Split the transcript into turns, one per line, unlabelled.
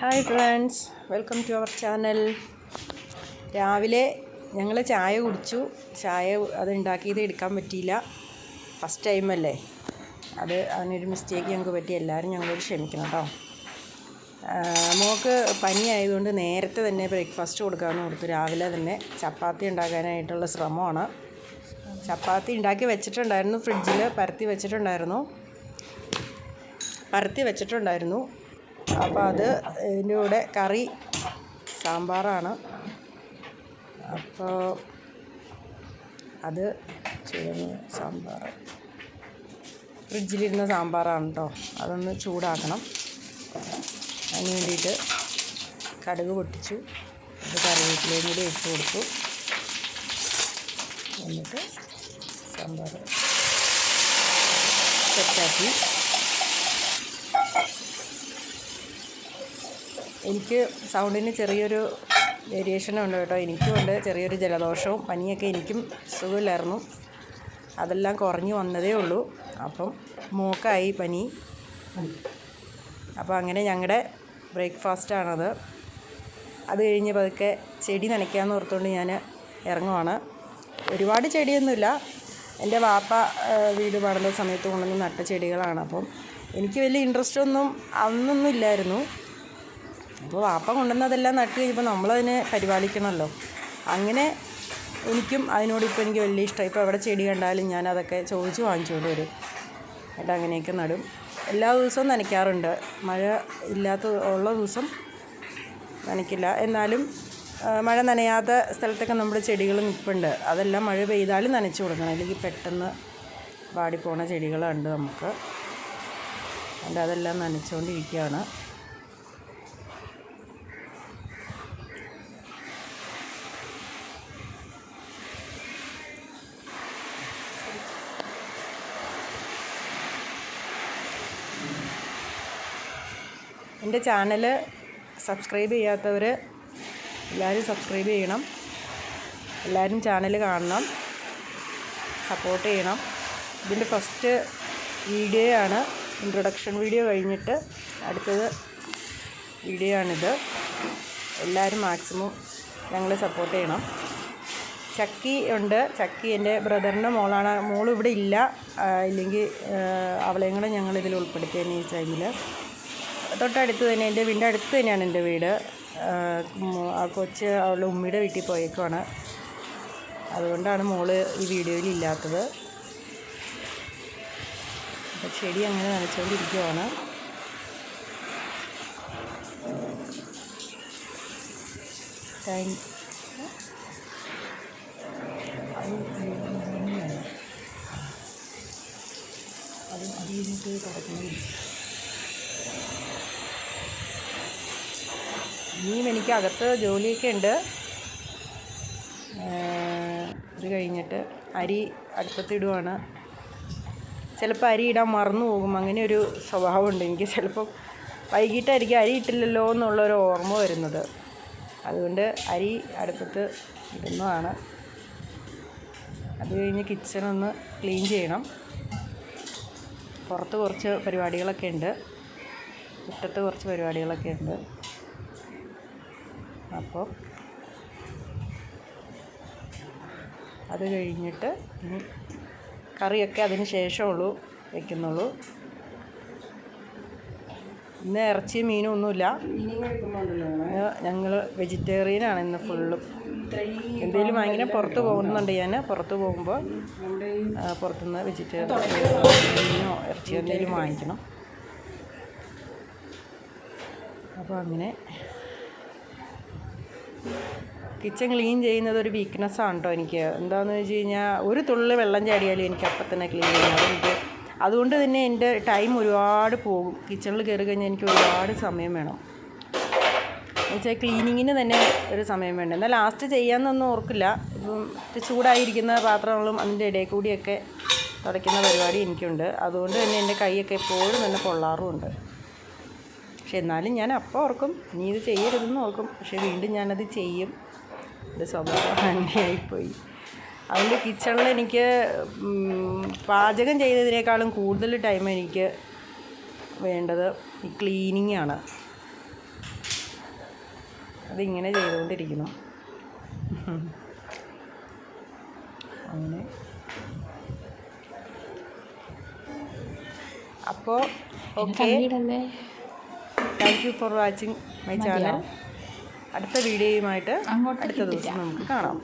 Friends welcome to our channel. രാവിലെ ഞങ്ങൾ ചായ കുടിച്ചു. ചായ അത് ഉണ്ടാക്കിയത് എടുക്കാൻ പറ്റിയില്ല. ഫസ്റ്റ് ടൈം അല്ലേ? അത് അതിനൊരു മിസ്റ്റേക്ക് ഞങ്ങൾക്ക് പറ്റി. എല്ലാവരും ഞങ്ങളോട് ക്ഷമിക്കണം കേട്ടോ മോൾക്ക് പനിയായതുകൊണ്ട് നേരത്തെ തന്നെ ബ്രേക്ക്ഫാസ്റ്റ് കൊടുക്കാമെന്ന് കൊടുത്തു രാവിലെ തന്നെ ചപ്പാത്തി ഉണ്ടാക്കാനായിട്ടുള്ള ശ്രമമാണ്. ചപ്പാത്തി ഉണ്ടാക്കി വെച്ചിട്ടുണ്ടായിരുന്നു. ഫ്രിഡ്ജിൽ പരത്തി വെച്ചിട്ടുണ്ടായിരുന്നു. പരത്തി വെച്ചിട്ടുണ്ടായിരുന്നു. അപ്പോൾ അത് ഇതിന്റെ കൂടെ കറി സാമ്പാറാണ്. അപ്പോൾ അത് ചെയ്യുന്ന സാമ്പാർ. ഫ്രിഡ്ജിലിരുന്ന സാമ്പാറാണ് കേട്ടോ അതൊന്ന് ചൂടാക്കണം. അതിന് വേണ്ടിയിട്ട് കടുക് പൊട്ടിച്ചു. അത് കറിവേപ്പിലയും കൂടി ഇട്ട് കൊടുത്തു. എന്നിട്ട് സാമ്പാർ സെറ്റാക്കി. എനിക്ക് സൗണ്ടിന് ചെറിയൊരു വേരിയേഷൻ ഉണ്ട് കേട്ടോ. എനിക്കും ഉണ്ട്. ചെറിയൊരു ജലദോഷവും പനിയൊക്കെ എനിക്കും സുഖമില്ലായിരുന്നു. അതെല്ലാം കുറഞ്ഞു വന്നതേ ഉള്ളൂ. അപ്പം മൂക്കായി പനി. അപ്പോൾ അങ്ങനെ ഞങ്ങളുടെ ബ്രേക്ക്ഫാസ്റ്റാണത് അത് കഴിഞ്ഞ് പതുക്കെ ചെടി നനയ്ക്കാമെന്ന് ഓർത്തുകൊണ്ട് ഞാൻ ഇറങ്ങുവാണ്. ഒരുപാട് ചെടിയൊന്നുമില്ല. എന്റെ വാപ്പ വീട് പാടുന്ന സമയത്ത് കൊണ്ടുവന്ന് നട്ട ചെടികളാണ്. അപ്പം എനിക്ക് വലിയ ഇൻട്രസ്റ്റ് ഒന്നും അന്നൊന്നും ഇല്ലായിരുന്നു. അപ്പോൾ വാപ്പ കൊണ്ടുവന്നതെല്ലാം നട്ട് കഴിയുമ്പോൾ നമ്മളതിനെ പരിപാലിക്കണമല്ലോ. അങ്ങനെ എനിക്കും അതിനോട് ഇപ്പോൾ എനിക്ക് വലിയ ഇഷ്ടം. ഇപ്പോൾ എവിടെ ചെടി കണ്ടാലും ഞാൻ അതൊക്കെ ചോദിച്ച് വാങ്ങിച്ചുകൊണ്ട് വരും. എന്നിട്ട് അങ്ങനെയൊക്കെ നടും. എല്ലാ ദിവസവും നനയ്ക്കാറുണ്ട്. മഴ ഇല്ലാത്ത ഉള്ള ദിവസം നനയ്ക്കില്ല. എന്നാലും മഴ നനയാത്ത സ്ഥലത്തൊക്കെ നമ്മുടെ ചെടികൾ നിൽപ്പുണ്ട്. അതെല്ലാം മഴ പെയ്താലും നനച്ചു കൊടുക്കണം. അല്ലെങ്കിൽ പെട്ടെന്ന് വാടിപ്പോണ ചെടികളുണ്ട് നമുക്ക്. അതെല്ലാം നനച്ചുകൊണ്ടിരിക്കുകയാണ് എന്റെ ചാനൽ സബ്സ്ക്രൈബ് ചെയ്യാത്തവർ എല്ലാവരും സബ്സ്ക്രൈബ് ചെയ്യണം. എല്ലാവരും ചാനൽ കാണണം. സപ്പോർട്ട് ചെയ്യണം. ഇതിന്റെ ഫസ്റ്റ് വീഡിയോ ആണ് ഇൻട്രൊഡക്ഷൻ വീഡിയോ കഴിഞ്ഞിട്ട് അടുത്തത് വീഡിയോ ആണിത് എല്ലാവരും മാക്സിമം ഞങ്ങൾ സപ്പോർട്ട് ചെയ്യണം. ചക്കി ഉണ്ട്. ചക്കി എന്റെ ബ്രദറിന്റെ മോളാണ്. മോൾ ഇവിടെ ഇല്ല ഇല്ലെങ്കിൽ അവളെയും കൂടെ ഞങ്ങൾ ഇതിൽ ഉൾപ്പെടുത്തിയതിന് ഈ ടൈമിൽ തൊട്ടടുത്ത് തന്നെ എന്റെ വീടിന്റെ അടുത്ത് തന്നെയാണ് എന്റെ വീട്. ആ, കൊച്ച് അവളുടെ ഉമ്മയുടെ വീട്ടിൽ പോയേക്കുവാണ്. അതുകൊണ്ടാണ് മോൾ ഈ വീഡിയോയിൽ ഇല്ലാത്തത്. അപ്പോൾ ചെടി അങ്ങനെ നനച്ചുകൊണ്ടിരിക്കുവാണ്. താങ്ക് അത് ഇങ്ങനെയാണ്. അത് അത് തുടങ്ങി. ഇനിയും എനിക്ക് അകത്ത് ജോലിയൊക്കെ ഉണ്ട്. ഇത് കഴിഞ്ഞിട്ട് അരി അടുപ്പത്തിടുവാണ്. ചിലപ്പോൾ അരി ഇടാൻ മറന്നു പോകും. അങ്ങനെ ഒരു സ്വഭാവമുണ്ട് എനിക്ക്. ചിലപ്പം വൈകിട്ടായിരിക്കും അരി ഇട്ടില്ലല്ലോ എന്നുള്ളൊരു ഓർമ്മ വരുന്നത്. അതുകൊണ്ട് അരി അടുപ്പത്ത് ഇടുന്നതാണ്. അത് കഴിഞ്ഞ് കിച്ചണൊന്ന് ക്ലീൻ ചെയ്യണം. പുറത്ത് കുറച്ച് പരിപാടികളൊക്കെ ഉണ്ട്. മുറ്റത്ത് കുറച്ച് പരിപാടികളൊക്കെ ഉണ്ട്. അപ്പോൾ അത് കഴിഞ്ഞിട്ട് ഇനി കറിയൊക്കെ അതിന് ശേഷമുള്ളൂ വയ്ക്കുന്നുള്ളൂ ഇന്ന് ഇറച്ചി മീനും ഒന്നുമില്ല. ഞങ്ങൾ വെജിറ്റേറിയനാണ് ഇന്ന് ഫുള്ളും എന്തെങ്കിലും വാങ്ങിനെ പുറത്ത് പോകുന്നുണ്ട് ഞാൻ. പുറത്ത് പോകുമ്പോൾ പുറത്തുനിന്ന് വെജിറ്റേറിയൻ മീനോ ഇറച്ചിയോ എന്തെങ്കിലും വാങ്ങിക്കണം. അപ്പോൾ അങ്ങനെ കിച്ചൺ ക്ലീൻ ചെയ്യുന്നത് ഒരു വീക്ക്നെസ്സാണ് കേട്ടോ എനിക്ക്. എന്താണെന്ന് വെച്ച് കഴിഞ്ഞാൽ ഒരു തുള്ളി വെള്ളം ചാടിയാലും എനിക്ക് അപ്പം തന്നെ ക്ലീൻ ചെയ്യണം അതെനിക്ക് അതുകൊണ്ട് തന്നെ എന്റെ ടൈം ഒരുപാട് പോകും. കിച്ചണിൽ കയറി കഴിഞ്ഞാൽ എനിക്ക് ഒരുപാട് സമയം വേണം. എന്നുവെച്ചാൽ ക്ലീനിങ്ങിന് തന്നെ ഒരു സമയം വേണം. എന്നാൽ ലാസ്റ്റ് ചെയ്യാമെന്നൊന്നും ഓർക്കില്ല. ഇപ്പം ചൂടായിരിക്കുന്ന പാത്രങ്ങളും അതിന്റെ ഇടയിൽ കൂടിയൊക്കെ തുടയ്ക്കുന്ന പരിപാടി എനിക്കുണ്ട്. അതുകൊണ്ട് തന്നെ എന്റെ കൈയൊക്കെ എപ്പോഴും തന്നെ പൊള്ളാറുമുണ്ട്. പക്ഷെ എന്നാലും ഞാൻ അപ്പോൾ ഓർക്കും നീ ഇത് ചെയ്യരുതെന്ന് ഓർക്കും. പക്ഷെ വീണ്ടും ഞാനത് ചെയ്യും. എന്റെ സ്വഭാവം അങ്ങനെയായിപ്പോയി. അതുകൊണ്ട് കിച്ചണിൽ എനിക്ക് പാചകം ചെയ്തതിനേക്കാളും കൂടുതൽ ടൈം എനിക്ക് വേണ്ടത് ഈ ക്ലീനിങ് ആണ്. അതിങ്ങനെ ചെയ്തുകൊണ്ടിരിക്കുന്നു. അങ്ങനെ. അപ്പോൾ okay thank you for watching my channel? അടുത്ത വീഡിയോയുമായിട്ട് അടുത്ത ദിവസം നമുക്ക് കാണാം.